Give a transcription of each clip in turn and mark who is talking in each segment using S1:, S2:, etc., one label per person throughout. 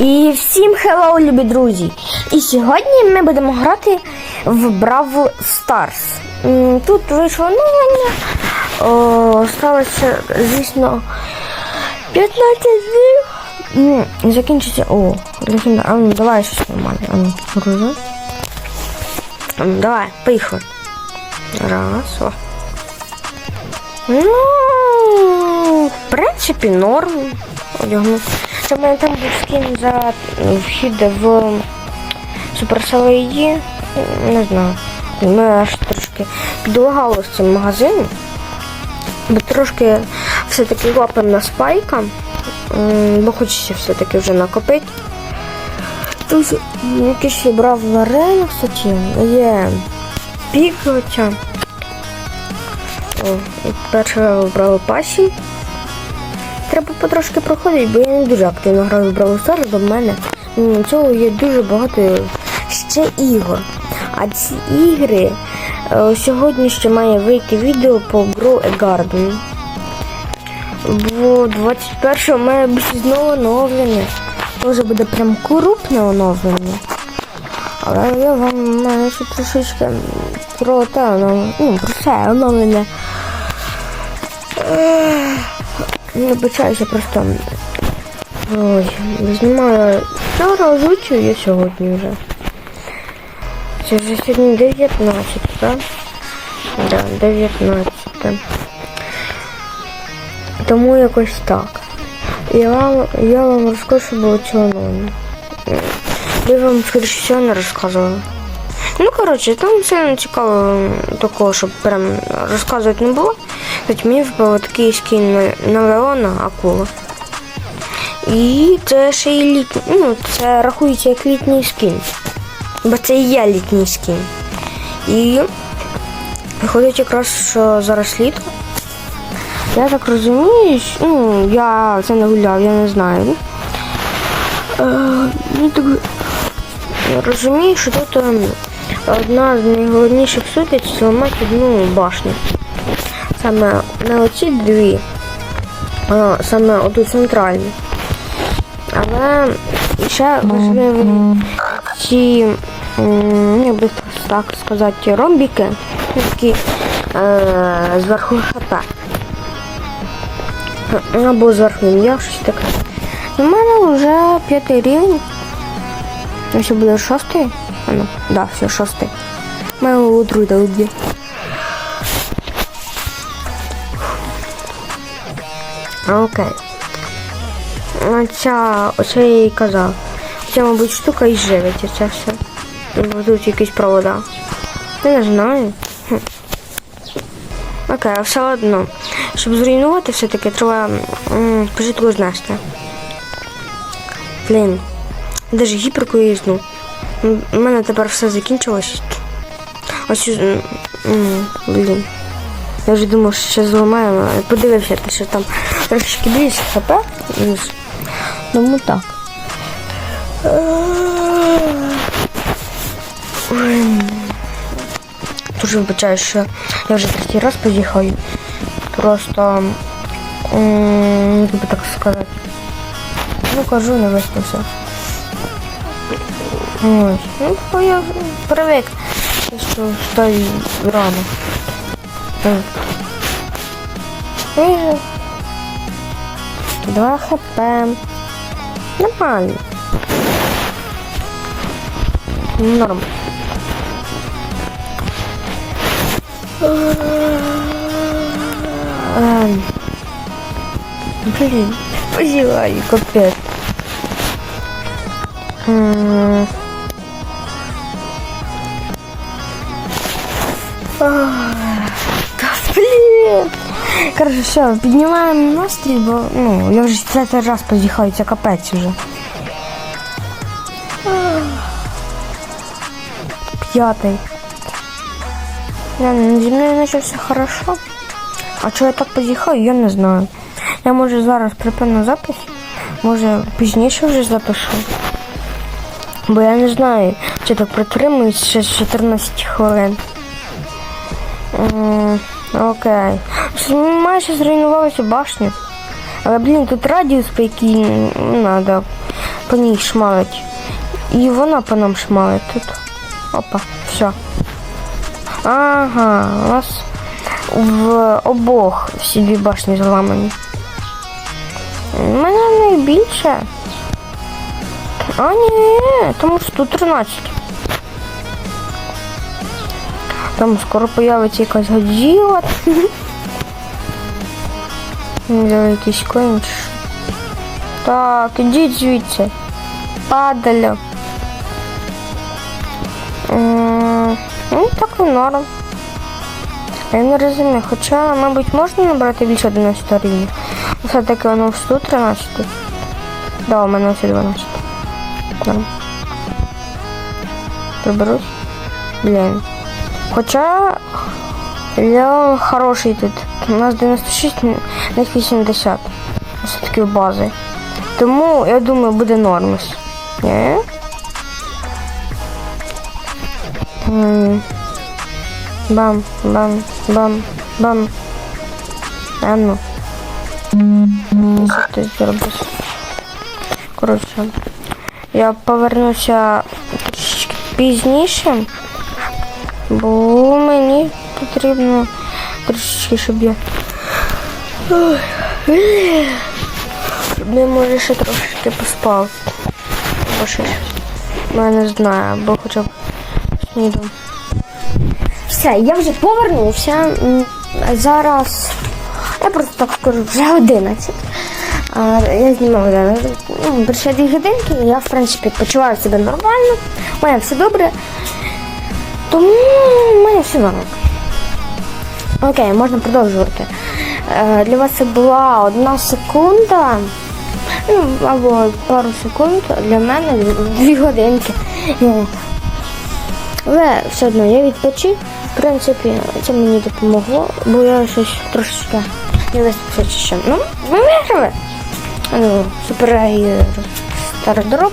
S1: І всім хеллоу, любі друзі! І сьогодні ми будемо грати в Бравл Старс. Тут вийшло оновлення. О, сталося, звісно, 15 днів. Закінчиться. О. А ну давай щось нормальне. А ну, давай, поїхали. Раз, о. Ну, в принципі, норм. Одягну. Це в мене там був скін за вхід в ID. Не знаю. Ми аж трошки підлагало з цим магазином. Бо трошки все-таки лапимо на спайка. Бо хочеться все-таки вже накопити. Тут якийсь я брав в кстати. Є і перше вибрали пасі. Треба потрошки проходити, бо я не дуже активно граю в Brawl Stars, бо мене цього є дуже багато ще ігор. А ці ігри е, сьогодні ще має вийти відео по Grow a Garden. Бо 21-го має бути знову оновлення. Може буде прям крупне оновлення. Але я вам маю ще трошечки про те, ну, про це оновлення. Не вибачаюся просто. Ой, знімаю вчора озвучую я сьогодні вже. Це вже сьогодні 19, так? Да, 19. Тому якось так. Я вам, я вам розкажу, було цього нового. Я вам скоріше не розказувала. Ну, коротше, там все не цікаво такого, щоб прям розказувати не було. Хоч мені випав такий скін на, на Леона акула. І це ще й літній. Ну, це рахується як літній скін. Бо це і є літній скін. І виходить якраз, що зараз літо. Я так розумію, ну, я це не гуляв, я не знаю. Е, ну, так, я розумію, що тут ем, одна з найголовніших сутиць зламати одну башню. Саме не оці дві, а саме оту центральну. Але ще важливо ці, м, як би так сказати, ромбіки, які е, зверху хп. Або зверху ім'я, щось таке. У мене вже п'ятий рівень. Ще буде шостий? А ну, да, все, шостий. У друга є. Окей. Оця, оце я і казав. Ця, мабуть, штука і живить, це все. Бо тут якісь провода. Я не знаю. Окей, а все одно. Щоб зруйнувати все-таки треба м, спочатку знести. Блін. Де ж гіперку їзну? У мене тепер все закінчилось. Ось, блін. Я вже думав, що ще зламаємо, але подивився, що там трошки більше хп. Тому так. Ой. Дуже вибачаю, що я вже третій раз поїхав. Просто, як би так сказати. Ну, кажу, не виспався. Ось. Ну, я привик, що встаю рано. Так. Два хп. Нормально. Норм. Блин, позеваю, капец. Короче, все, піднімаємо настрій, бо ну, я вже третій раз позіхаю, це капець уже. П'ятий. Я, зі мною наче все хорошо. А чого я так позіхаю, я не знаю. Я може зараз припину запис, може пізніше вже запишу. Бо я не знаю, чи так протримуюсь ще 14 хвилин. Окей. Майже зруйнувалася башня. Але, блін, тут радіус, по якій треба по ній шмалить. І вона по нам шмалить тут. Опа, все. Ага, у нас в обох всі дві башні зламані. У мене найбільше. А ні, тому що тут 13. Там скоро появиться якась годзіла. Взяли якийсь коінч. Так, ідіть звідси. Падалю. М, Ну, так і норм. Я не розумію, хоча, мабуть, можна набрати більше 11 рівня. Все-таки воно в 113. Да, у мене все 12. Норм. Приберусь. Блін. Хоча Леон хороший тут. У нас 96, на 80. Все-таки бази. Тому, я думаю, буде нормис. Ні? Бам, бам, бам, бам. А ну. Що ти зробиш? Коротше. Я повернуся трішки пізніше, бо мені потрібно трішки, щоб я. Я може ще трошки поспав. Ще щось. Ну, я не знаю, або хоча б снідом. Все, я вже повернувся. Зараз я просто так скажу, вже 11. Я знімав зараз, ну, більше дві годинки, я в принципі почуваю себе нормально, у мене все добре. Тому в мене все нормально. Окей, можна продовжувати. Е, Для вас це була одна секунда. Ну, або пару секунд, для мене дві годинки. Ну, Але все одно я відпочив. В принципі, це мені допомогло, бо я щось трошечки не вистачить ще. Ну, ми виграли. Ну, супер стардроп.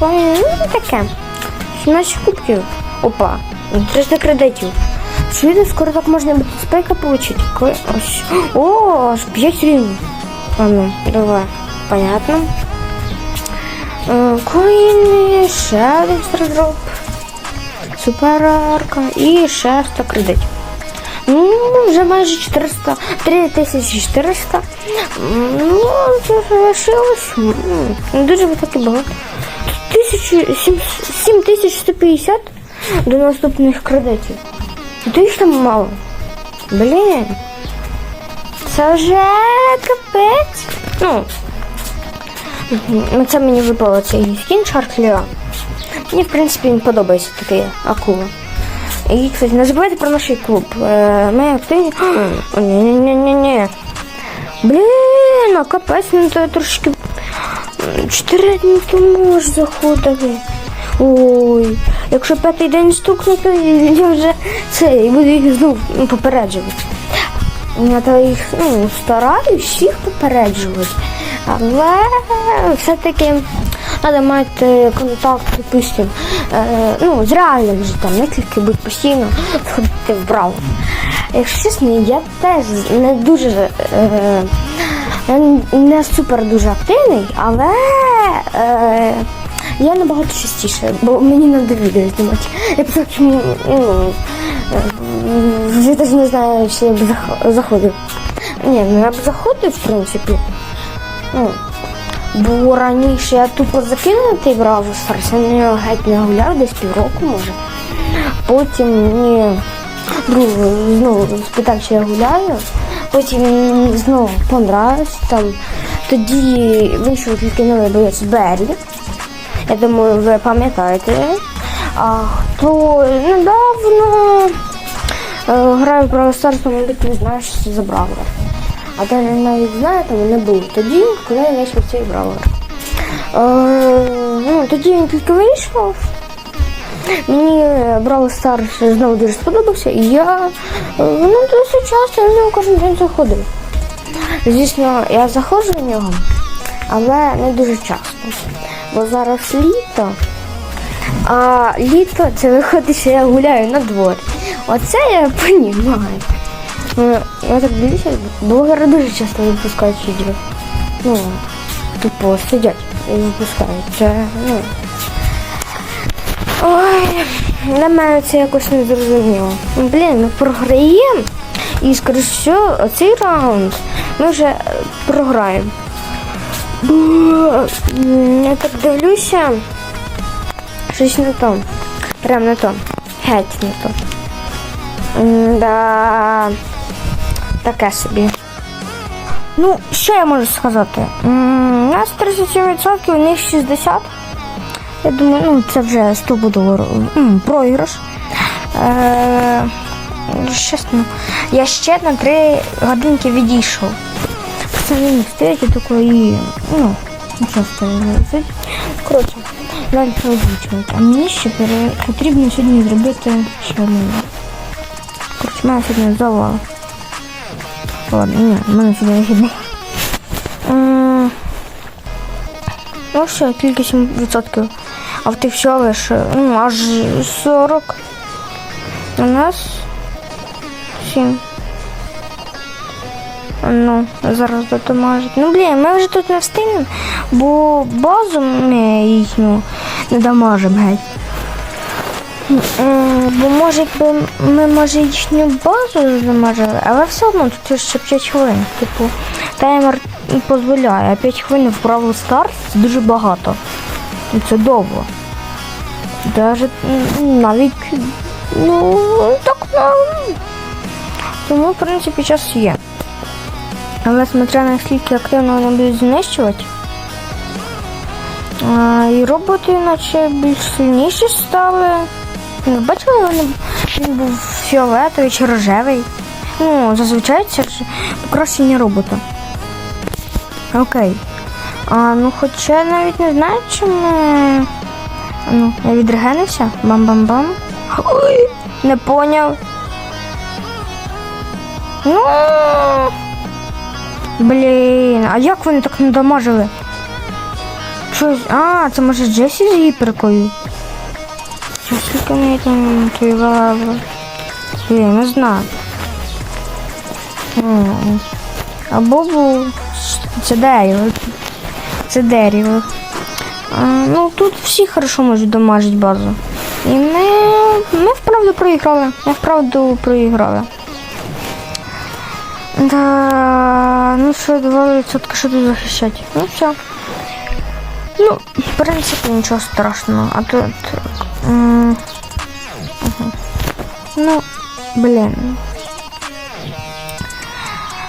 S1: Ну таке. 17 кубків. Опа. 300 кредитів. Чуєте, скоро так можна буде спейка получить. О, аж 5 рівень. А ну, давай. Понятно. Е, Коїни, ще один стардроп. Суперарка і ще 100 кредитів. Ну, вже майже 400, 3400. Ну, це залишилось. дуже таки багато. 7150 до наступних кредитів. Ти ж там мало. Блін. Це вже капець. Ну, ну, це мені випало цей скін Шаркліа. Мені, в принципі, він подобається такий акула. І, кстати, не забувайте про наш клуб. Е, Ми активні. О, ні-ні-ні-ні. Блін, а капець, ну то трошки. Чотири дні тому ж заходили. Ой, якщо п'ятий день стукне, то я вже це, і буду їх знов попереджувати. Я то їх ну, стараюсь всіх попереджувати. Але все-таки треба мати контакт, допустим, е, ну, з реальним життям, не тільки бути постійно сходити в браво. Якщо чесно, я теж не дуже е, не супер дуже активний, але е, я набагато частіше, бо мені треба відео знімати. Я просто ну, вже не знаю, чи я б заходив. Ні, ну я б заходив, в принципі. Ну, бо раніше я тупо закинув той Браво Старс, я нього геть не гуляв, десь півроку може. Потім мені друг знову спитав, чи я гуляю. Потім знову понравився там. Тоді вийшов тільки новий боєць Берлі. Я думаю, ви пам'ятаєте. А хто недавно е, в Brawl Stars, то, мабуть, не знає, що це за бравлер. А то навіть знає, там не був тоді, коли я вийшов цей бравлер. Е, ну, тоді він тільки вийшов. Мені Brawl Stars знову дуже сподобався, і я е, ну, досить часто на нього кожен день заходив. Звісно, я заходжу в нього, але не дуже часто. Бо зараз літо, а літо це виходить, що я гуляю на дворі. Оце я розумію. Ну, Я так дивлюся, блогери дуже часто випускають відео. Ну, тупо сидять і випускають. Це, ну. Ой, для мене це якось не зрозуміло. Блін, ми програємо. І скоріш всього, оцей раунд ми вже програємо. Я так дивлюся. Щось не то. Прям не то. Геть не то. Да. Таке собі. Ну, що я можу сказати? У нас 37%, у них 60%. Я думаю, ну це вже 100 доларів. М, Програш. Е, чесно, я ще на 3 годинки відійшов. Не стоять, я такий, ну, нічого стоїть. Коротше, далі озвучувати. А мені ще пере- потрібно сьогодні зробити ще одну. Коротше, мене сьогодні. Ладно, ні, в мене сьогодні вихідний. Ну все, тільки 7%. А в тих всього ну, аж 40. У нас 7. Ну, зараз дотомажить. Ну, блін, ми вже тут не встигнемо, бо базу ми їхню не дамажимо геть. Бо може якби ми може їхню базу замажили, але все одно тут ще 5 хвилин. Типу, таймер дозволяє, а 5 хвилин в Бравл Старс це дуже багато. І це довго. Даже навіть ну так ну, тому в принципі час є. Але смотря на скільки активно вони будуть знищувати. А, і роботи наче більш сильніші стали. Ви бачили, вони, він був фіолетовий чи рожевий. Ну, зазвичай це ж покращення робота. Окей. А, ну хоча я навіть не знаю, чи ми. Ну, я відрегенився. Бам-бам-бам. Ой, не поняв. Ну. Блін, а як вони так не дамажили? Щось. А, це може Джесі з гіперкою? Скільки мені там твоєго Блін, не знаю. Або. Це дерево. Це дерево. Ну тут всі хорошо можуть дамажити базу. І ми, ми вправду проіграли. Ми вправду проіграли. Да, ну що, 2% що тут захищати? Ну все. Ну, в принципі, нічого страшного. А тут. м, мгм. Ну, блін.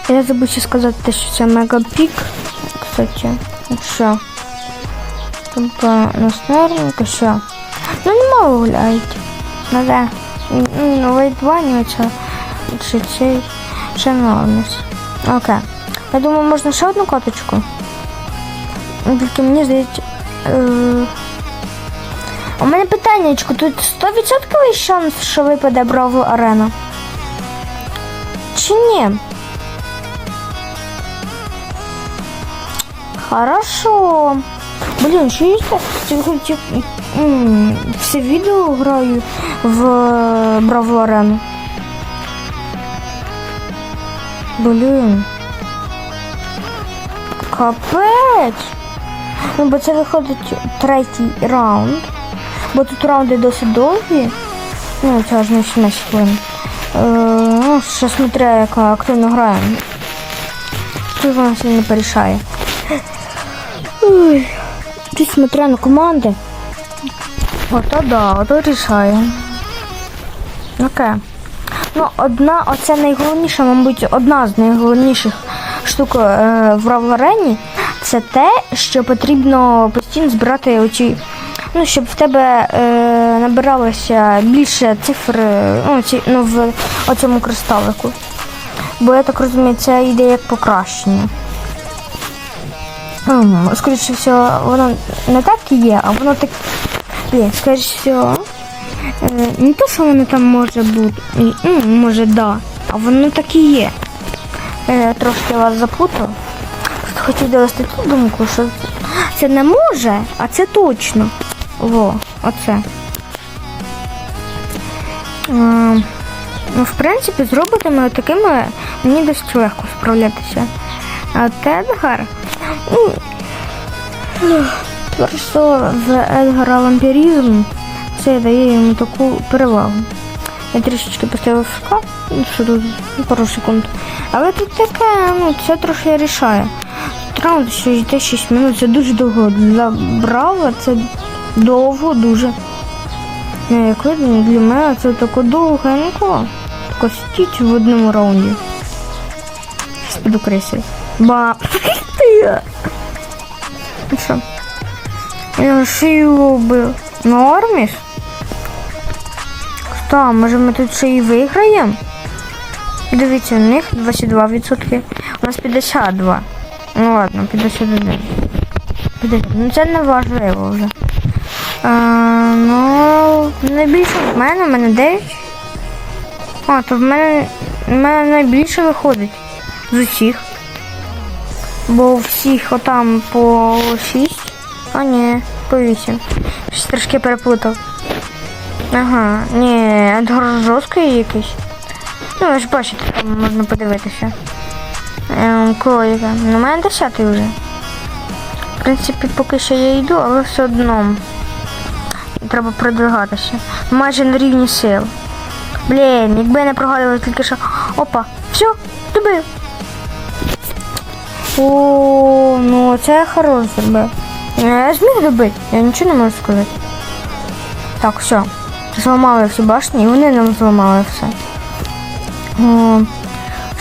S1: Я забув ще сказати, те, що це мегапік. Кстати, що? Тобто наснерненько, що? Ну нема гуляють. Ну да. Ну, вейдвані оце. Чи цей. Норміс. Окей. Я думаю, можна ще одну каточку. Ну, Тільки мені здається. Е... У мене питаннячко, тут 100% шанс, що випаде Бравл Арена? Чи ні? Хорошо. Блін, що я все відео граю в е, Бравл Арену. Блін. Капець. Ну, бо це виходить третій раунд. Бо тут раунди досить довгі. Ну, це аж не 17 хвилин. Е, ну, ще смотря, як активно граємо. Тут вона сильно порішає. Ой. Тут смотря на команди. Ото да, ото рішає. Окей. Ну, одна, оце найголовніша, мабуть, одна з найголовніших штук е, в Равларені це те, що потрібно постійно збирати оці. Ну, щоб в тебе е, набиралося більше цифр е, ну, ці, ну, в оцьому кристалику. Бо я так розумію, це йде як покращення. Ем, Скоріше всього, воно не так і є, а воно так. Блін, скоріше всього. Е, Не те, що воно там може бути. Ну, може, да. А воно так і є. Е, трошки вас. Просто хотів довести ту думку, що це не може, а це точно. Во, оце. Е, ну, в принципі, з роботами такими мені досить легко справлятися. А от Едгар, ну, Тепер що за Едгара вампіризм, це дає йому таку перевагу. Я трішечки поставив шка, ну, що тут пару секунд. Але тут таке, ну, це трохи рішає. Раунд що йде 6 минут, це дуже довго. Для Браво це довго дуже. Ну, як видно, для мене це таке довгенько. Тако стіть в одному раунді. Щас піду. Ба. Ти. Ну що? Я шию убив. Норміш? Що, може ми тут ще і виграємо? Дивіться, у них 22%. У нас 52. Ну ладно, 51. 50. Ну це не важливо вже. А, ну, найбільше в мене, в мене 9. А, то в мене, в мене найбільше виходить з усіх. Бо у всіх отам по 6. А ні, по 8. Щось трошки переплутав. Ага, ні, Едгар жорсткий якийсь. Ну, ви ж бачите, там можна подивитися. Ем, кролика. Ну, у мене 10 вже. В принципі, поки що я йду, але все одно. Треба продвигатися. Майже на рівні сил. Блін, якби я не прогадувала тільки що. Опа, все, добив. О, ну це хорош зробив. Я зміг добити, я нічого не можу сказати. Так, все. Зламали всі башні і вони нам зламали все. О,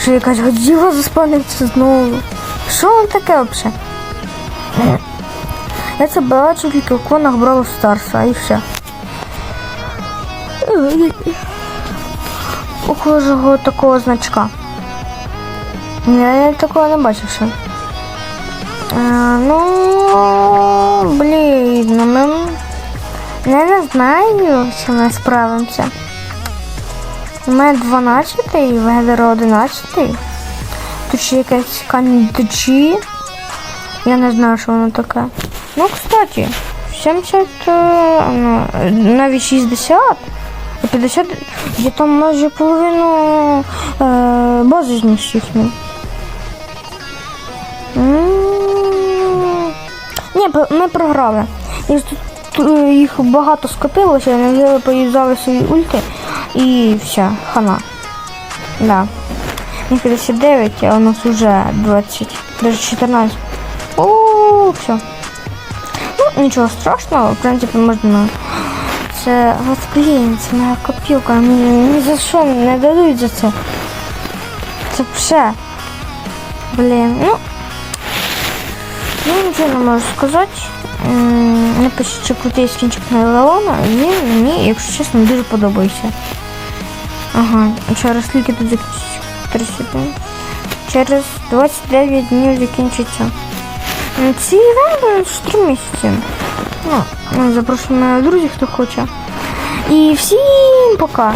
S1: що якась годіла заспавниться знову. Що воно таке взагалі? Я це бачу тільки в конах Бравл Старса і все. Ухожого такого значка. Я такого не бачив ще. Ну, блін, ну ми я не знаю, чи ми справимося. У мене 12 і Вегедер 11. Тут ще якась кандичі. Я не знаю, що воно таке. Ну, кстати, 70, е, ну, навіть 60 50, я там майже половину е, бази знищив. Ні, ми програли. І тут е, їх багато скопилося, вони взяли, поюзали свої ульти і все, хана. Да. Мені 59, а у нас вже 20, даже 14. О, все. Ну, нічого страшного, в принципі, можна. Це це моя копілка. Мені ні за що не дадуть за це. Це все. Блін, ну. Я нічого не можу сказати. Напишіть, чи крутий скінчик на Леона. Він мені, якщо чесно, дуже подобається. Ага, через скільки тут закінчиться? 3 секунди. Через 29 днів закінчиться. Ці івенти 4 місяці. Ну, ми запрошуємо друзів, хто хоче. І всім пока.